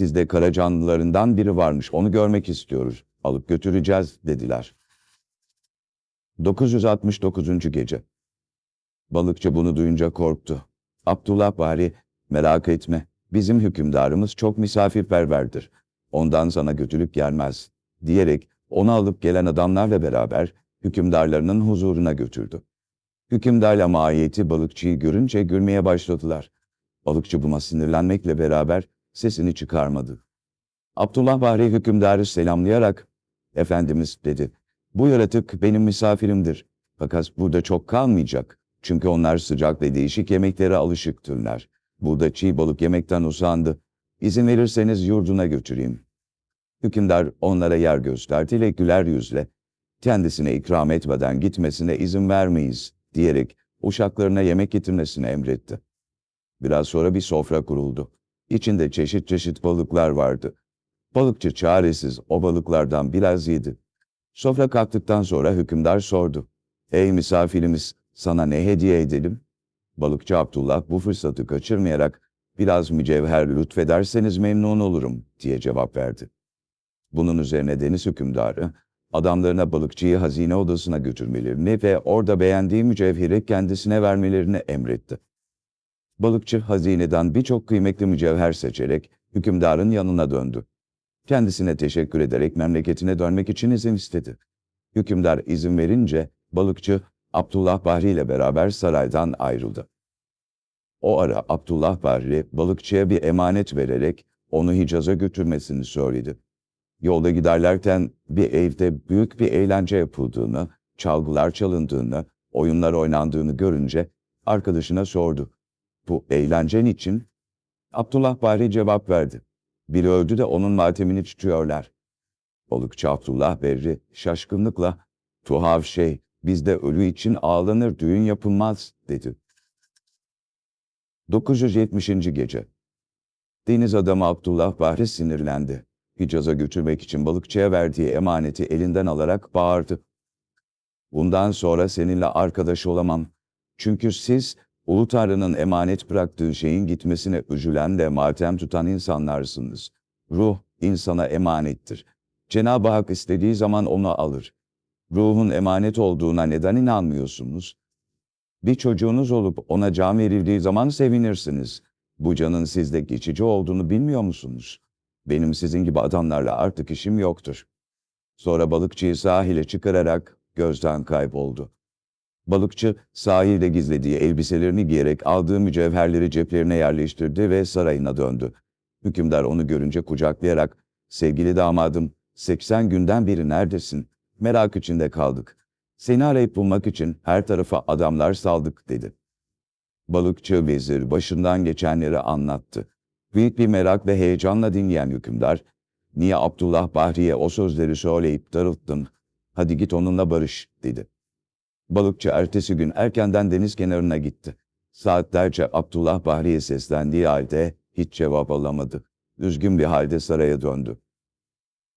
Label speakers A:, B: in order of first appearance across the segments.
A: Sizde kara canlılarından biri varmış, onu görmek istiyoruz. Alıp götüreceğiz, dediler. 969. Gece Balıkçı bunu duyunca korktu. Abdullah bari, merak etme, bizim hükümdarımız çok misafirperverdir. Ondan sana kötülük gelmez, diyerek onu alıp gelen adamlarla beraber hükümdarlarının huzuruna götürdü. Hükümdarla mahiyeti balıkçıyı görünce gülmeye başladılar. Balıkçı buna sinirlenmekle beraber sesini çıkarmadı. Abdullah Bahri hükümdarı selamlayarak, Efendimiz dedi, bu yaratık benim misafirimdir. Fakat burada çok kalmayacak. Çünkü onlar sıcak ve değişik yemeklere alışıktırlar. Burada çiğ balık yemekten usandı. İzin verirseniz yurduna götüreyim. Hükümdar onlara yer gösterdiyle güler yüzle, kendisine ikram etmeden gitmesine izin vermeyiz diyerek uşaklarına yemek getirmesini emretti. Biraz sonra bir sofra kuruldu. İçinde çeşit çeşit balıklar vardı. Balıkçı çaresiz o balıklardan biraz yedi. Sofra kalktıktan sonra hükümdar sordu. Ey misafirimiz, sana ne hediye edelim? Balıkçı Abdullah bu fırsatı kaçırmayarak biraz mücevher lütfederseniz memnun olurum diye cevap verdi. Bunun üzerine deniz hükümdarı, adamlarına balıkçıyı hazine odasına götürmelerini ve orada beğendiği mücevheri kendisine vermelerini emretti. Balıkçı hazineden birçok kıymetli mücevher seçerek hükümdarın yanına döndü. Kendisine teşekkür ederek memleketine dönmek için izin istedi. Hükümdar izin verince balıkçı Abdullah Bahri ile beraber saraydan ayrıldı. O ara Abdullah Bahri balıkçıya bir emanet vererek onu Hicaz'a götürmesini söyledi. Yolda giderlerken bir evde büyük bir eğlence yapıldığını, çalgılar çalındığını, oyunlar oynandığını görünce arkadaşına sordu. Bu eğlencen için? Abdullah Bahri cevap verdi. Biri öldü de onun matemini tutuyorlar. Balıkçı Abdullah Berri şaşkınlıkla, tuhaf şey, bizde ölü için ağlanır, düğün yapılmaz, dedi. 970. Gece Deniz adamı Abdullah Bahri sinirlendi. Hicaz'a götürmek için balıkçıya verdiği emaneti elinden alarak bağırdı. Bundan sonra seninle arkadaş olamam. Çünkü siz, Ulu Tanrı'nın emanet bıraktığı şeyin gitmesine üzülen ve matem tutan insanlarsınız. Ruh, insana emanettir. Cenab-ı Hak istediği zaman onu alır. Ruhun emanet olduğuna neden inanmıyorsunuz? Bir çocuğunuz olup ona can verildiği zaman sevinirsiniz. Bu canın sizde geçici olduğunu bilmiyor musunuz? Benim sizin gibi adamlarla artık işim yoktur. Sonra balıkçıyı sahile çıkararak gözden kayboldu. Balıkçı sahilde gizlediği elbiselerini giyerek aldığı mücevherleri ceplerine yerleştirdi ve sarayına döndü. Hükümdar onu görünce kucaklayarak, sevgili damadım, 80 günden beri neredesin? Merak içinde kaldık. Seni arayıp bulmak için her tarafa adamlar saldık dedi. Balıkçı vezir başından geçenleri anlattı. Büyük bir merak ve heyecanla dinleyen hükümdar, niye Abdullah Bahri'ye o sözleri söyleyip darılttın, hadi git onunla barış, dedi. Balıkçı ertesi gün erkenden deniz kenarına gitti. Saatlerce Abdullah Bahri'ye seslendiği halde hiç cevap alamadı. Üzgün bir halde saraya döndü.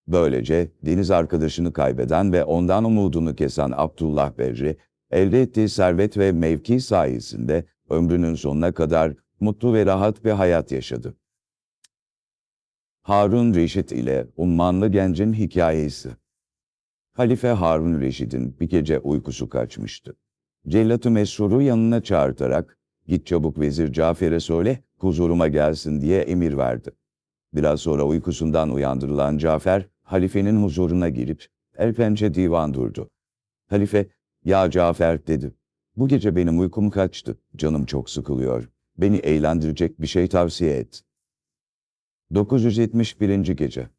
A: Böylece deniz arkadaşını kaybeden ve ondan umudunu kesen Abdullah Berri, elde ettiği servet ve mevki sayesinde ömrünün sonuna kadar mutlu ve rahat bir hayat yaşadı. Harun Reşit ile Ummanlı Gencin Hikayesi Halife Harun Reşit'in bir gece uykusu kaçmıştı. Cellat-ı Mesrur'u yanına çağırtarak, git çabuk Vezir Cafer'e söyle, huzuruma gelsin diye emir verdi. Biraz sonra uykusundan uyandırılan Cafer, halifenin huzuruna girip, el pençe divan durdu. Halife, ya Cafer dedi, bu gece benim uykum kaçtı, canım çok sıkılıyor, beni eğlendirecek bir şey tavsiye et. 971. Gece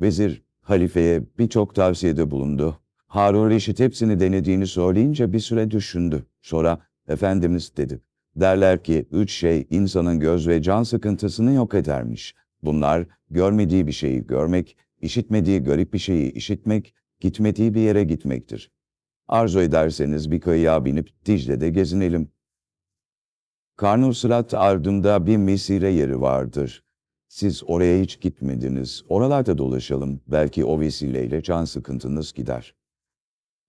A: Vezir, halifeye birçok tavsiyede bulundu. Harun Reşit hepsini denediğini söyleyince bir süre düşündü. Sonra, Efendimiz dedi, derler ki üç şey insanın göz ve can sıkıntısını yok edermiş. Bunlar, görmediği bir şeyi görmek, işitmediği garip bir şeyi işitmek, gitmediği bir yere gitmektir. Arzu ederseniz bir kayığa binip Dicle'de gezinelim. Karnusrat ardında bir mesire yeri vardır. Siz oraya hiç gitmediniz. Oralarda dolaşalım. Belki o vesileyle can sıkıntınız gider.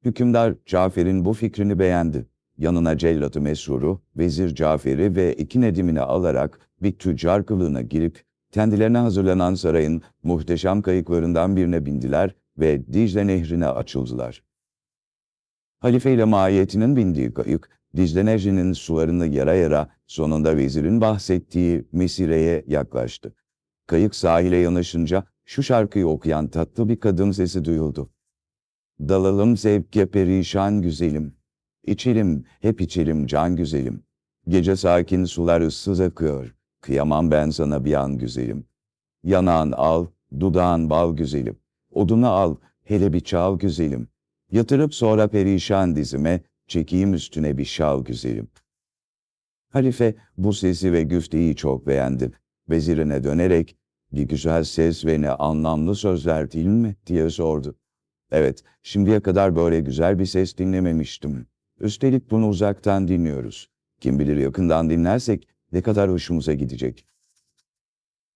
A: Hükümdar Cafer'in bu fikrini beğendi. Yanına cellatı Mesrur'u, Vezir Cafer'i ve iki nedimini alarak bir tüccar kılığına girip kendilerine hazırlanan sarayın muhteşem kayıklarından birine bindiler ve Dicle Nehri'ne açıldılar. Halife ile mahiyetinin bindiği kayık, Dicle Nehri'nin sularını yara yara sonunda vezirin bahsettiği Mesire'ye yaklaştı. Kayık sahile yanaşınca şu şarkıyı okuyan tatlı bir kadın sesi duyuldu. Dalalım zevke perişan güzelim. İçelim, hep içelim can güzelim. Gece sakin sular ıssız akıyor. Kıyamam ben sana bir an güzelim. Yanağın al, dudağın bal güzelim. Odunu al, hele bir çal güzelim. Yatırıp sonra perişan dizime, çekeyim üstüne bir şal güzelim. Halife bu sesi ve güfteyi çok beğendi. Vezirine dönerek, bir güzel ses ve ne anlamlı sözler değil mi diye sordu. Evet, şimdiye kadar böyle güzel bir ses dinlememiştim. Üstelik bunu uzaktan dinliyoruz. Kim bilir yakından dinlersek ne kadar hoşumuza gidecek.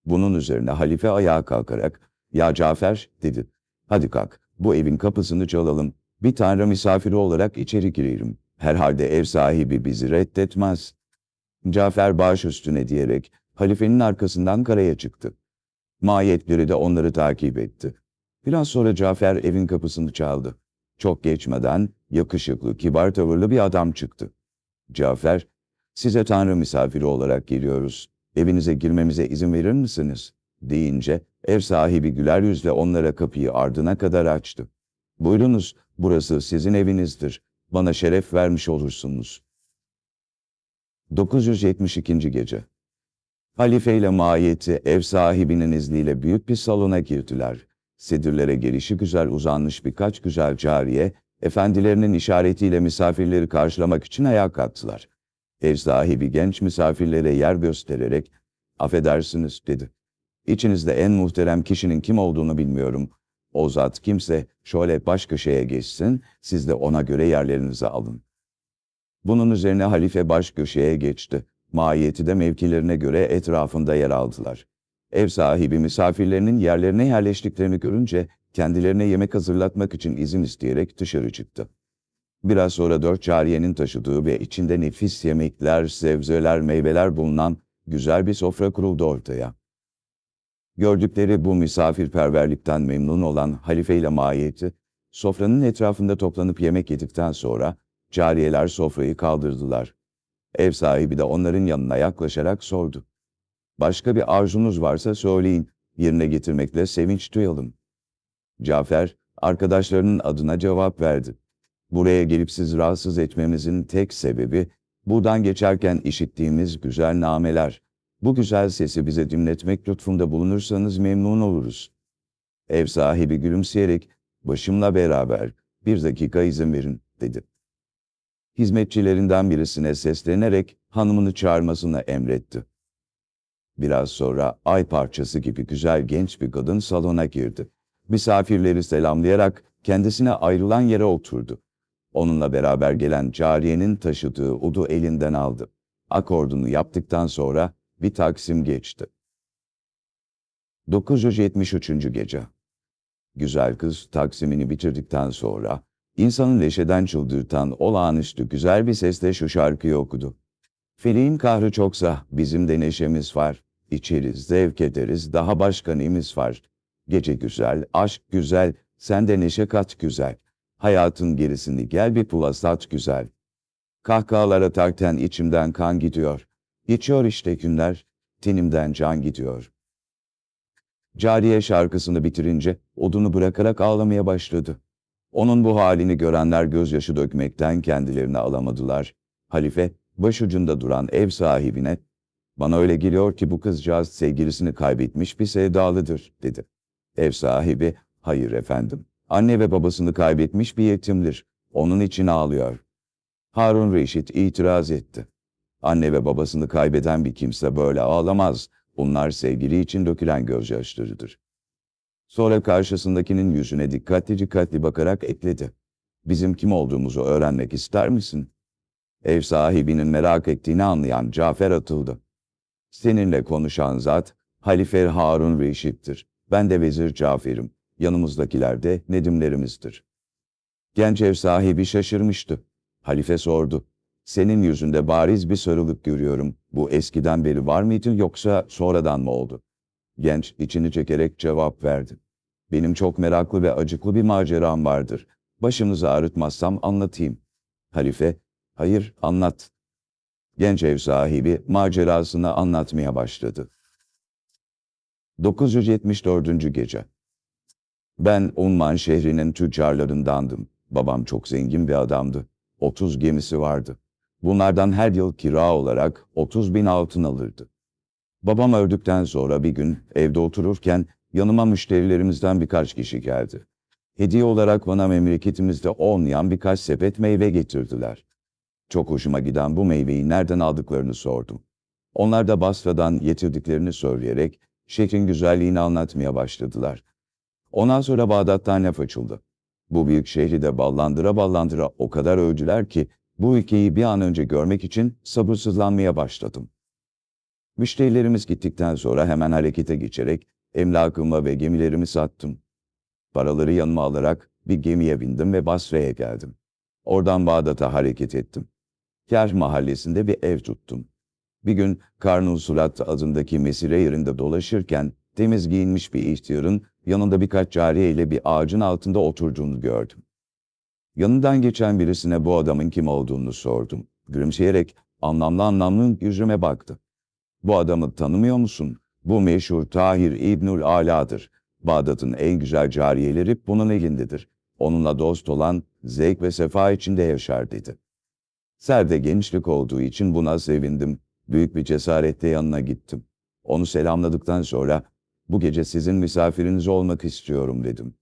A: Bunun üzerine halife ayağa kalkarak, ''Ya Cafer'' dedi. ''Hadi kalk, bu evin kapısını çalalım. Bir tanrı misafiri olarak içeri girerim. Herhalde ev sahibi bizi reddetmez.'' Cafer baş üstüne diyerek halifenin arkasından karaya çıktı. Mahiyetleri de onları takip etti. Biraz sonra Cafer evin kapısını çaldı. Çok geçmeden yakışıklı, kibar tavırlı bir adam çıktı. Cafer, size tanrı misafiri olarak geliyoruz. Evinize girmemize izin verir misiniz? deyince ev sahibi güler yüzle onlara kapıyı ardına kadar açtı. Buyurunuz, burası sizin evinizdir. Bana şeref vermiş olursunuz. 972. Gece Halife ile mahiyeti ev sahibinin izniyle büyük bir salona girdiler. Sedirlere gelişi güzel uzanmış birkaç güzel cariye, efendilerinin işaretiyle misafirleri karşılamak için ayağa kalktılar. Ev sahibi genç misafirlere yer göstererek, affedersiniz dedi. İçinizde en muhterem kişinin kim olduğunu bilmiyorum. O zat kimse şöyle baş köşeye geçsin, siz de ona göre yerlerinizi alın. Bunun üzerine halife baş köşeye geçti. Mahiyeti de mevkilerine göre etrafında yer aldılar. Ev sahibi misafirlerinin yerlerine yerleştiklerini görünce kendilerine yemek hazırlatmak için izin isteyerek dışarı çıktı. Biraz sonra dört cariyenin taşıdığı ve içinde nefis yemekler, sebzeler, meyveler bulunan güzel bir sofra kuruldu ortaya. Gördükleri bu misafirperverlikten memnun olan halife ile mahiyeti, sofranın etrafında toplanıp yemek yedikten sonra cariyeler sofrayı kaldırdılar. Ev sahibi de onların yanına yaklaşarak sordu. Başka bir arzunuz varsa söyleyin, yerine getirmekle sevinç duyalım. Cafer, arkadaşlarının adına cevap verdi. Buraya gelip sizi rahatsız etmemizin tek sebebi, buradan geçerken işittiğimiz güzel nameler. Bu güzel sesi bize dinletmek lütfunda bulunursanız memnun oluruz. Ev sahibi gülümseyerek, başımla beraber, bir dakika izin verin, dedi. Hizmetçilerinden birisine seslenerek hanımını çağırmasını emretti. Biraz sonra ay parçası gibi güzel genç bir kadın salona girdi. Misafirleri selamlayarak kendisine ayrılan yere oturdu. Onunla beraber gelen cariyenin taşıdığı udu elinden aldı. Akordunu yaptıktan sonra bir taksim geçti. 973. Gece Güzel kız taksimini bitirdikten sonra insanın leşeden çıldırtan olağanüstü güzel bir sesle şu şarkıyı okudu. Feleğin kahrı çoksa bizim de neşemiz var. İçeriz, zevk ederiz, daha başka neyimiz var. Gece güzel, aşk güzel, sen de neşe kat güzel. Hayatın gerisini gel bir pulasat güzel. Kahkahalar atarken içimden kan gidiyor. Geçiyor işte günler, tenimden can gidiyor. Cariye şarkısını bitirince odunu bırakarak ağlamaya başladı. Onun bu halini görenler gözyaşı dökmekten kendilerini alamadılar. Halife, başucunda duran ev sahibine, ''Bana öyle geliyor ki bu kızcağız sevgilisini kaybetmiş bir sevdalıdır.'' dedi. Ev sahibi, ''Hayır efendim, anne ve babasını kaybetmiş bir yetimdir. Onun için ağlıyor.'' Harun Reşit itiraz etti. Anne ve babasını kaybeden bir kimse böyle ağlamaz. Bunlar sevgili için dökülen gözyaşlarıdır. Sonra karşısındakinin yüzüne dikkatli dikkatli bakarak ekledi. Bizim kim olduğumuzu öğrenmek ister misin? Ev sahibinin merak ettiğini anlayan Cafer atıldı. Seninle konuşan zat, Halife Harun Reşit'tir. Ben de Vezir Cafer'im. Yanımızdakiler de Nedimlerimizdir. Genç ev sahibi şaşırmıştı. Halife sordu. Senin yüzünde bariz bir sarılık görüyorum. Bu eskiden beri var mıydı yoksa sonradan mı oldu? Genç içini çekerek cevap verdi. Benim çok meraklı ve acıklı bir maceram vardır. Başınızı ağrıtmazsam anlatayım. Halife, hayır anlat. Genç ev sahibi macerasını anlatmaya başladı. 974. Gece Ben Umman şehrinin tüccarlarındandım. Babam çok zengin bir adamdı. 30 gemisi vardı. Bunlardan her yıl kira olarak 30 bin altın alırdı. Babam öldükten sonra bir gün evde otururken yanıma müşterilerimizden birkaç kişi geldi. Hediye olarak bana memleketimizde olmayan birkaç sepet meyve getirdiler. Çok hoşuma giden bu meyveyi nereden aldıklarını sordum. Onlar da Basra'dan getirdiklerini söyleyerek şehrin güzelliğini anlatmaya başladılar. Ondan sonra Bağdat'tan laf açıldı. Bu büyük şehri de ballandıra ballandıra o kadar övdüler ki bu ülkeyi bir an önce görmek için sabırsızlanmaya başladım. Müşterilerimiz gittikten sonra hemen harekete geçerek emlakımı ve gemilerimi sattım. Paraları yanıma alarak bir gemiye bindim ve Basra'ya geldim. Oradan Bağdat'a hareket ettim. Ker mahallesinde bir ev tuttum. Bir gün Karnul Surat adındaki mesire yerinde dolaşırken temiz giyinmiş bir ihtiyarın yanında birkaç cariye ile bir ağacın altında oturduğunu gördüm. Yanından geçen birisine bu adamın kim olduğunu sordum. Gülümseyerek anlamlı anlamlı yüzüme baktı. Bu adamı tanımıyor musun? Bu meşhur Tahir İbnül Ala'dır. Bağdat'ın en güzel cariyeleri bunun elindedir. Onunla dost olan zevk ve sefa içinde yaşar dedi. Serde gençlik olduğu için buna sevindim. Büyük bir cesaretle yanına gittim. Onu selamladıktan sonra bu gece sizin misafiriniz olmak istiyorum dedim.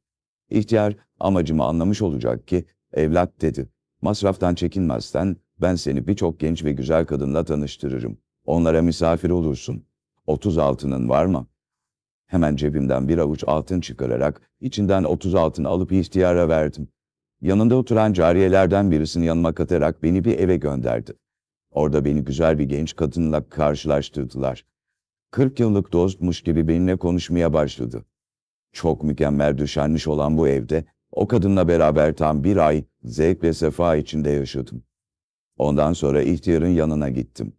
A: İhtiyar amacımı anlamış olacak ki evlat dedi. Masraftan çekinmezsen ben seni birçok genç ve güzel kadınla tanıştırırım. Onlara misafir olursun. Otuz altının var mı? Hemen cebimden bir avuç altın çıkararak içinden otuz altın alıp ihtiyara verdim. Yanında oturan cariyelerden birisini yanıma katarak beni bir eve gönderdi. Orada beni güzel bir genç kadınla karşılaştırdılar. Kırk yıllık dostmuş gibi benimle konuşmaya başladı. Çok mükemmel döşenmiş olan bu evde o kadınla beraber tam bir ay zevk ve sefa içinde yaşadım. Ondan sonra ihtiyarın yanına gittim.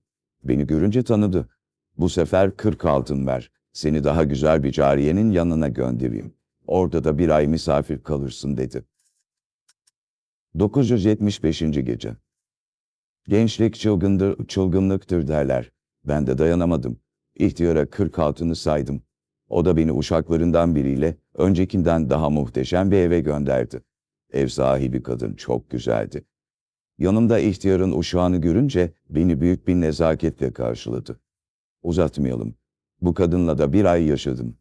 A: Beni görünce tanıdı. Bu sefer kırk altın ver. Seni daha güzel bir cariyenin yanına göndereyim. Orada da bir ay misafir kalırsın dedi. 975. Gece Gençlik çılgındır, çılgınlıktır derler. Ben de dayanamadım. İhtiyara kırk altını saydım. O da beni uşaklarından biriyle öncekinden daha muhteşem bir eve gönderdi. Ev sahibi kadın çok güzeldi. Yanımda ihtiyarın uşağını görünce beni büyük bir nezaketle karşıladı. Uzatmayalım. Bu kadınla da bir ay yaşadım.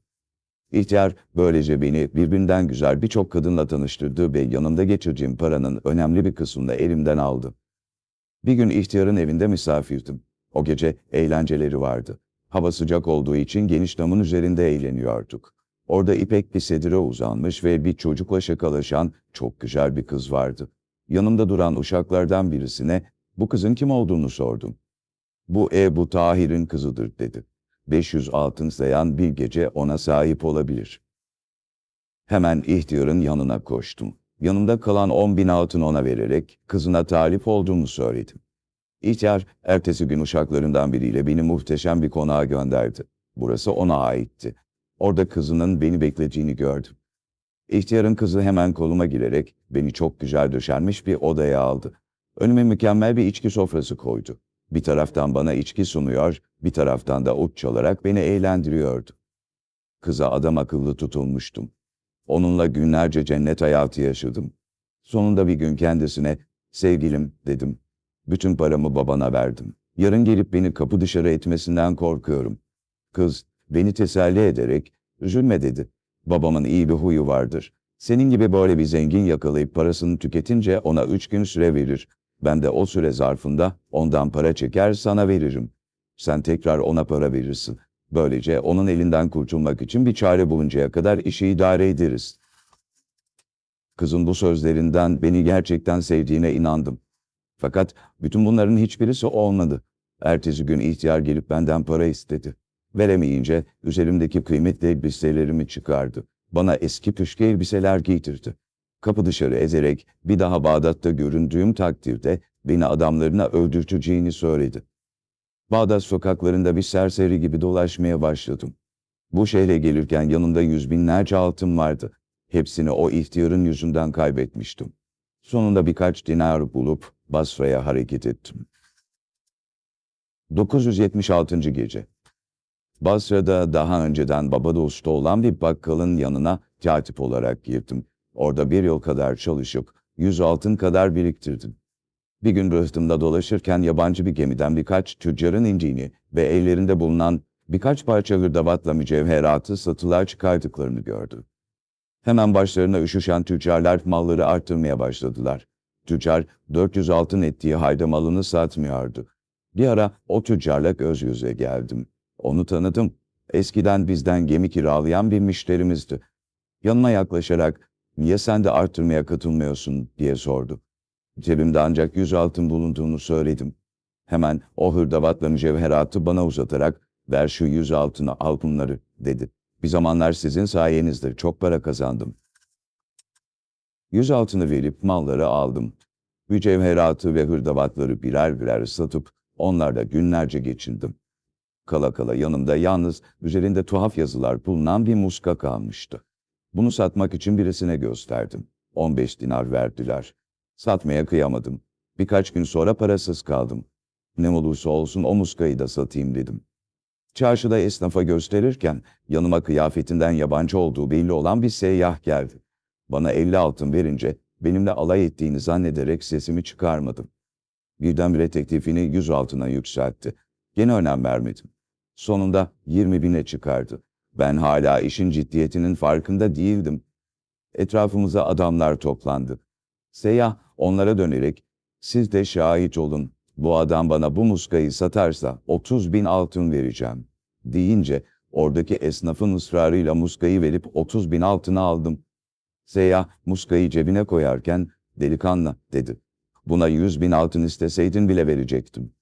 A: İhtiyar böylece beni birbirinden güzel birçok kadınla tanıştırdı ve yanımda geçireceğim paranın önemli bir kısmını elimden aldı. Bir gün ihtiyarın evinde misafirdim. O gece eğlenceleri vardı. Hava sıcak olduğu için geniş damın üzerinde eğleniyorduk. Orada ipek bir sedire uzanmış ve bir çocukla şakalaşan çok güzel bir kız vardı. Yanımda duran uşaklardan birisine bu kızın kim olduğunu sordum. Bu Ebu Tahir'in kızıdır dedi. 500 altın sayan bir gece ona sahip olabilir. Hemen ihtiyarın yanına koştum. Yanımda kalan 10 bin altın ona vererek kızına talip olduğumu söyledim. İhtiyar, ertesi gün uşaklarından biriyle beni muhteşem bir konağa gönderdi. Burası ona aitti. Orada kızının beni beklediğini gördüm. İhtiyarın kızı hemen koluma girerek beni çok güzel döşenmiş bir odaya aldı. Önüme mükemmel bir içki sofrası koydu. Bir taraftan bana içki sunuyor, bir taraftan da ut çalarak beni eğlendiriyordu. Kıza adam akıllı tutulmuştum. Onunla günlerce cennet hayatı yaşadım. Sonunda bir gün kendisine, sevgilim dedim. Bütün paramı babana verdim. Yarın gelip beni kapı dışarı etmesinden korkuyorum. Kız beni teselli ederek, üzülme dedi. Babamın iyi bir huyu vardır. Senin gibi böyle bir zengin yakalayıp parasını tüketince ona üç gün süre verir. Ben de o süre zarfında ondan para çeker sana veririm. Sen tekrar ona para verirsin. Böylece onun elinden kurtulmak için bir çare buluncaya kadar işi idare ederiz. Kızın bu sözlerinden beni gerçekten sevdiğine inandım. Fakat bütün bunların hiçbirisi olmadı. Ertesi gün ihtiyar gelip benden para istedi. Veremeyince üzerimdeki kıymetli elbiselerimi çıkardı. Bana eski püşke elbiseler giydirdi. Kapı dışarı ezerek bir daha Bağdat'ta göründüğüm takdirde beni adamlarına öldürteceğini söyledi. Bağdat sokaklarında bir serseri gibi dolaşmaya başladım. Bu şehre gelirken yanında yüz binlerce altın vardı. Hepsini o ihtiyarın yüzünden kaybetmiştim. Sonunda birkaç dinar bulup Basra'ya hareket ettim. 976. Gece Basra'da daha önceden baba dostu olan bir bakkalın yanına katip olarak girdim. Orada bir yıl kadar çalışıp yüz altın kadar biriktirdim. Bir gün rıhtımda dolaşırken yabancı bir gemiden birkaç tüccarın inciğini ve ellerinde bulunan birkaç parça hırdavatla mücevheratı satılığa çıkardıklarını gördüm. Hemen başlarına üşüşen tüccarlar malları arttırmaya başladılar. Tüccar 400 altın ettiği halde malını satmıyordu. Bir ara o tüccarla göz yüze geldim. Onu tanıdım. Eskiden bizden gemi kiralayan bir müşterimizdi. Yanıma yaklaşarak niye sen de arttırmaya katılmıyorsun diye sordu. Cebimde ancak yüz altın bulunduğunu söyledim. Hemen o hırdavatla mücevheratı bana uzatarak ver şu yüz altını al bunları dedi. Bir zamanlar sizin sayenizde çok para kazandım. Yüz altını verip malları aldım. Mücevheratı ve hırdavatları birer birer satıp onlarla günlerce geçindim. Kala kala yanımda yalnız üzerinde tuhaf yazılar bulunan bir muska kalmıştı. Bunu satmak için birisine gösterdim. 15 dinar verdiler. Satmaya kıyamadım. Birkaç gün sonra parasız kaldım. Ne olursa olsun o muskayı da satayım dedim. Çarşıda esnafa gösterirken yanıma kıyafetinden yabancı olduğu belli olan bir seyyah geldi. Bana 50 altın verince benimle alay ettiğini zannederek sesimi çıkarmadım. Birdenbire teklifini 100 altına yükseltti. Gene önem vermedim. Sonunda 20 bine çıkardı. Ben hala işin ciddiyetinin farkında değildim. Etrafımıza adamlar toplandı. Seyyah onlara dönerek, siz de şahit olun, bu adam bana bu muskayı satarsa 30 bin altın vereceğim, deyince oradaki esnafın ısrarıyla muskayı verip 30 bin altını aldım. Seyyah muskayı cebine koyarken, delikanlı dedi, buna 100 bin altın isteseydin bile verecektim.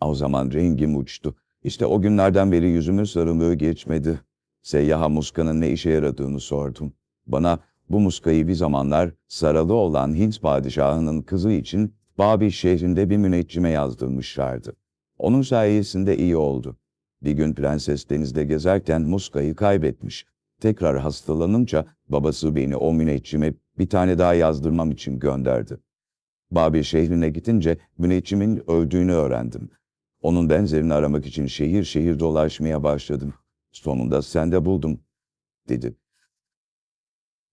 A: O zaman rengim uçtu. İşte o günlerden beri yüzümün sarılığı geçmedi. Seyyaha muskanın ne işe yaradığını sordum. Bana bu muskayı bir zamanlar Saralı olan Hint padişahının kızı için Babil şehrinde bir müneccime yazdırmışlardı. Onun sayesinde iyi oldu. Bir gün prenses denizde gezerken muskayı kaybetmiş. Tekrar hastalanınca babası beni o müneccime bir tane daha yazdırmam için gönderdi. Babil şehrine gidince müneccimin öldüğünü öğrendim. Onun benzerini aramak için şehir şehir dolaşmaya başladım. Sonunda sende buldum, dedi.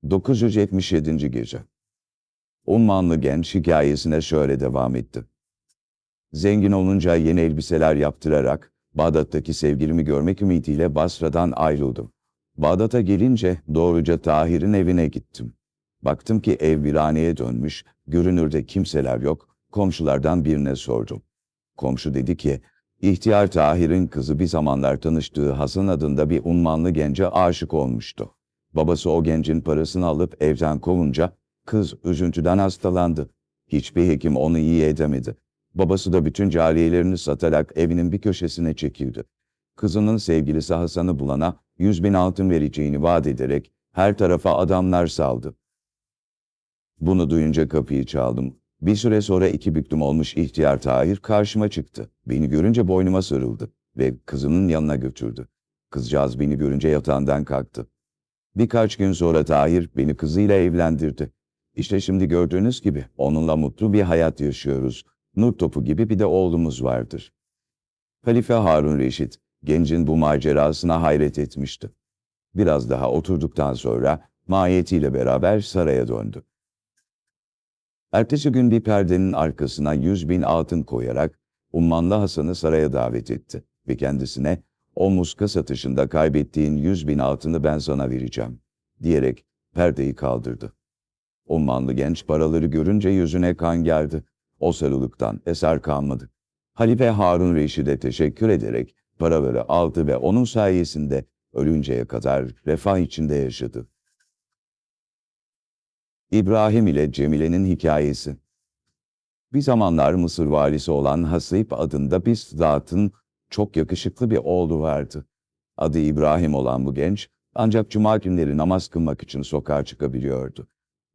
A: 977. Gece Ummanlı genç hikayesine şöyle devam etti. Zengin olunca yeni elbiseler yaptırarak Bağdat'taki sevgilimi görmek ümidiyle Basra'dan ayrıldım. Bağdat'a gelince doğruca Tahir'in evine gittim. Baktım ki ev viraneye dönmüş, görünürde kimseler yok, komşulardan birine sordum. Komşu dedi ki, İhtiyar Tahir'in kızı bir zamanlar tanıştığı Hasan adında bir unmanlı gence aşık olmuştu. Babası o gencin parasını alıp evden kovunca kız üzüntüden hastalandı. Hiçbir hekim onu iyi edemedi. Babası da bütün cariyelerini satarak evinin bir köşesine çekildi. Kızının sevgilisi Hasan'ı bulana yüz bin altın vereceğini vaat ederek her tarafa adamlar saldı. Bunu duyunca kapıyı çaldım. Bir süre sonra iki büklüm olmuş ihtiyar Tahir karşıma çıktı. Beni görünce boynuma sarıldı ve kızının yanına götürdü. Kızcağız beni görünce yatağından kalktı. Birkaç gün sonra Tahir beni kızıyla evlendirdi. İşte şimdi gördüğünüz gibi onunla mutlu bir hayat yaşıyoruz. Nur topu gibi bir de oğlumuz vardır. Halife Harun Reşit, gencin bu macerasına hayret etmişti. Biraz daha oturduktan sonra mahiyetiyle beraber saraya döndü. Ertesi gün bir perdenin arkasına yüz bin altın koyarak Ummanlı Hasan'ı saraya davet etti ve kendisine o muska satışında kaybettiğin yüz bin altını ben sana vereceğim diyerek perdeyi kaldırdı. Ummanlı genç paraları görünce yüzüne kan geldi. O sarılıktan eser kalmadı. Halife Harun Reşid'e teşekkür ederek paraları aldı ve onun sayesinde ölünceye kadar refah içinde yaşadı. İbrahim ile Cemile'nin hikayesi Bir zamanlar Mısır valisi olan Hasip adında bir zatın çok yakışıklı bir oğlu vardı. Adı İbrahim olan bu genç ancak cuma günleri namaz kılmak için sokağa çıkabiliyordu.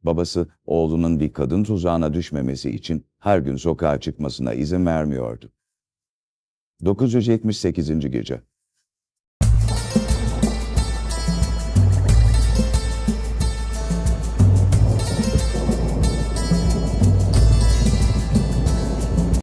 A: Babası oğlunun bir kadın tuzağına düşmemesi için her gün sokağa çıkmasına izin vermiyordu. 978. Gece